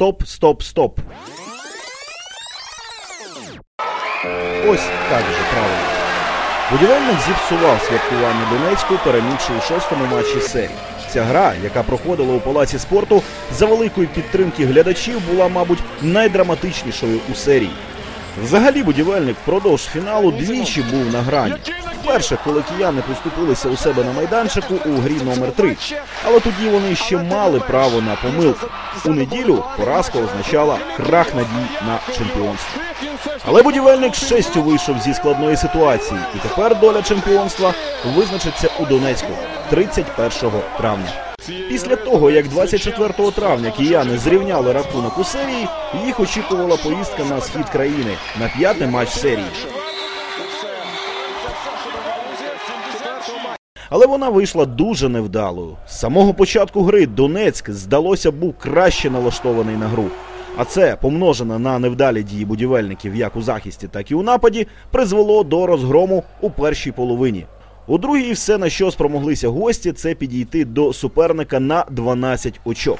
Стоп, стоп, стоп. Ось так же правильно. Будівельник зіпсував святкування Донецьку, перемігши у шостому матчі серії. Ця гра, яка проходила у палаці спорту, за великої підтримки глядачів, була, мабуть, найдраматичнішою у серії. Взагалі, будівельник впродовж фіналу двічі був на грані. Вперше, коли кияни поступилися у себе на майданчику у грі номер 3 Але тоді вони ще мали право на помилку. У неділю поразка означала крах надій на чемпіонство. Але будівельник з честю вийшов зі складної ситуації, і тепер доля чемпіонства визначиться у Донецьку 31 травня. Після того, як 24 травня кияни зрівняли рахунок у серії, їх очікувала поїздка на схід країни на п'ятий матч серії. Але вона вийшла дуже невдалою. З самого початку гри Донецьк, здалося, був краще налаштований на гру. А це, помножене на невдалі дії будівельників як у захисті, так і у нападі, призвело до розгрому у першій половині. У другій все, на що спромоглися гості, це підійти до суперника на 12 очок.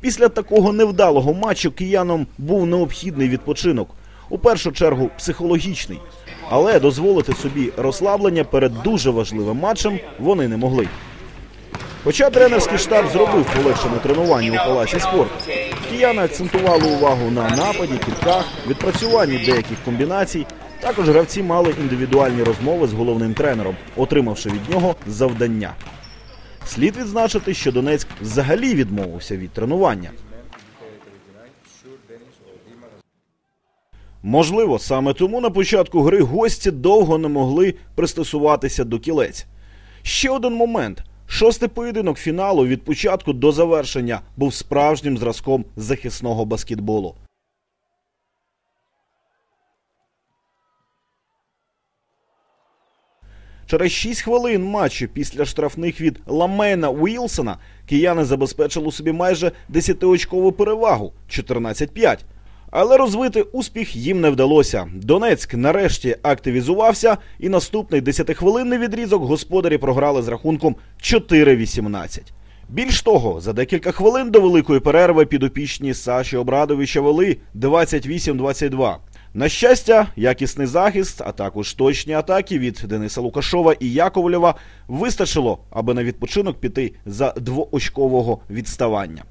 Після такого невдалого матчу киянам був необхідний відпочинок. У першу чергу психологічний. Але дозволити собі розслаблення перед дуже важливим матчем вони не могли. Хоча тренерський штаб зробив полегшене тренування у палаці спорту, кияни акцентували увагу на нападі, кітках, відпрацюванні деяких комбінацій. Також гравці мали індивідуальні розмови з головним тренером, отримавши від нього завдання. Слід відзначити, що Донецьк взагалі відмовився від тренування. Можливо, саме тому на початку гри гості довго не могли пристосуватися до кілець. Ще один момент. Шостий поєдинок фіналу від початку до завершення був справжнім зразком захисного баскетболу. Через 6 хвилин матчу після штрафних від Ламена Уілсона кияни забезпечили собі майже 10-очкову перевагу 14-5. Але розвити успіх їм не вдалося. Донецьк нарешті активізувався, і наступний 10-хвилинний відрізок господарі програли з рахунком 4-18. Більш того, за декілька хвилин до великої перерви підопічні Саші Обрадовича вели 28-22. На щастя, якісний захист, а також точні атаки від Дениса Лукашова і Яковлєва вистачило, аби на відпочинок піти за двоочкового відставання.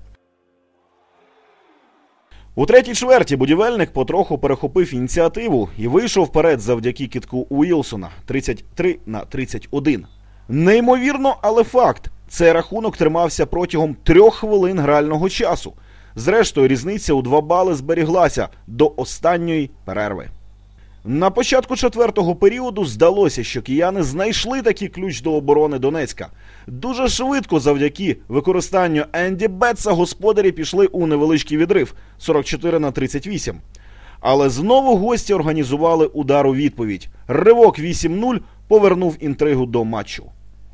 У третій чверті будівельник потроху перехопив ініціативу і вийшов вперед завдяки кітку Уілсона 33 на 31. Неймовірно, але факт. Цей рахунок тримався протягом трьох хвилин грального часу. Зрештою, різниця у два бали зберіглася до останньої перерви. На початку четвертого періоду здалося, що кияни знайшли такий ключ до оборони Донецька. Дуже швидко, завдяки використанню Енді Бетса, господарі пішли у невеличкий відрив 44 на 38. Але знову гості організували удар у відповідь. Ривок 8-0 повернув інтригу до матчу.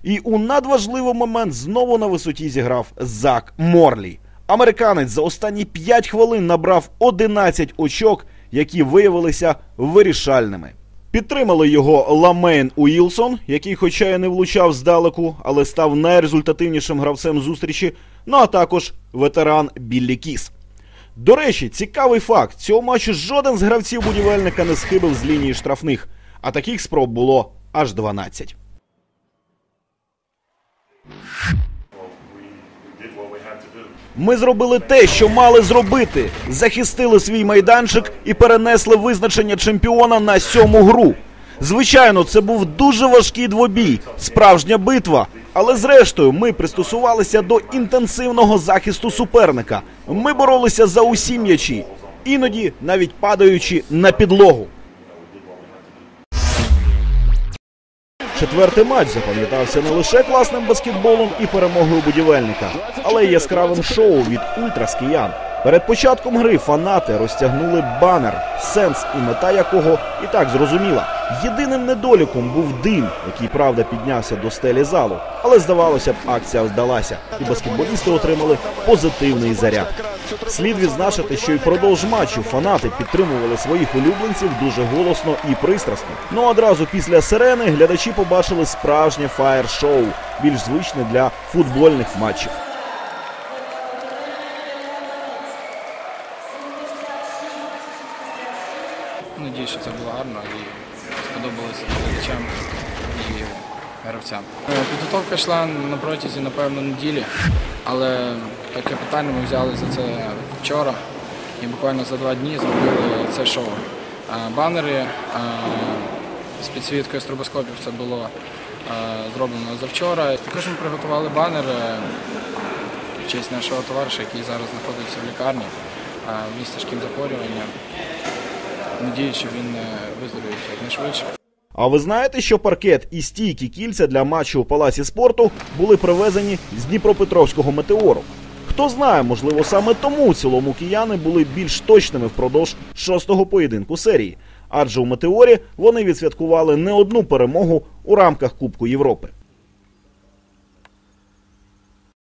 І у надважливий момент знову на висоті зіграв Зак Морлі. Американець за останні 5 хвилин набрав 11 очок, які виявилися вирішальними. Підтримали його Ламейн Уілсон, який, хоча й не влучав здалеку, але став найрезультативнішим гравцем зустрічі. Ну а також ветеран Біллі Кіс. До речі, цікавий факт: цього матчу жоден з гравців будівельника не схибив з лінії штрафних, а таких спроб було аж 12. Ми зробили те, що мали зробити. Захистили свій майданчик і перенесли визначення чемпіона на сьому гру. Звичайно, це був дуже важкий двобій, справжня битва. Але зрештою, ми пристосувалися до інтенсивного захисту суперника. Ми боролися за усі м'ячі, іноді навіть падаючи на підлогу. Четвертий матч запам'ятався не лише класним баскетболом і перемогою будівельника, але й яскравим шоу від ультрас киян. Перед початком гри фанати розтягнули банер, сенс і мета якого і так зрозуміла. Єдиним недоліком був дим, який правда піднявся до стелі залу. Але здавалося б, акція вдалася, і баскетболісти отримали позитивний заряд. Слід відзначити, що й продовж матчу фанати підтримували своїх улюбленців дуже голосно і пристрасно. Ну одразу після сирени глядачі побачили справжнє фаєр-шоу, більш звичне для футбольних матчів. Надію, що це було гарно і сподобалося глядачам і гравцям. Е, підготовка йшла на протязі, напевно, неділі, але питання ми взяли за це вчора і буквально за два дні зробили це шоу. Банери з підсвіткою стробоскопів це було зроблено завчора. Також ми приготували банер е, в честь нашого товариша, який зараз знаходиться в лікарні в місті тяжким захворюванням. Надіюсь, що він е, виздоровить якнайшвидше. А ви знаєте, що паркет і стійкі кільця для матчу у палаці спорту були привезені з Дніпропетровського метеору? Хто знає, можливо, саме тому цілому кияни були більш точними впродовж шостого поєдинку серії, адже у метеорі вони відсвяткували не одну перемогу у рамках Кубку Європи.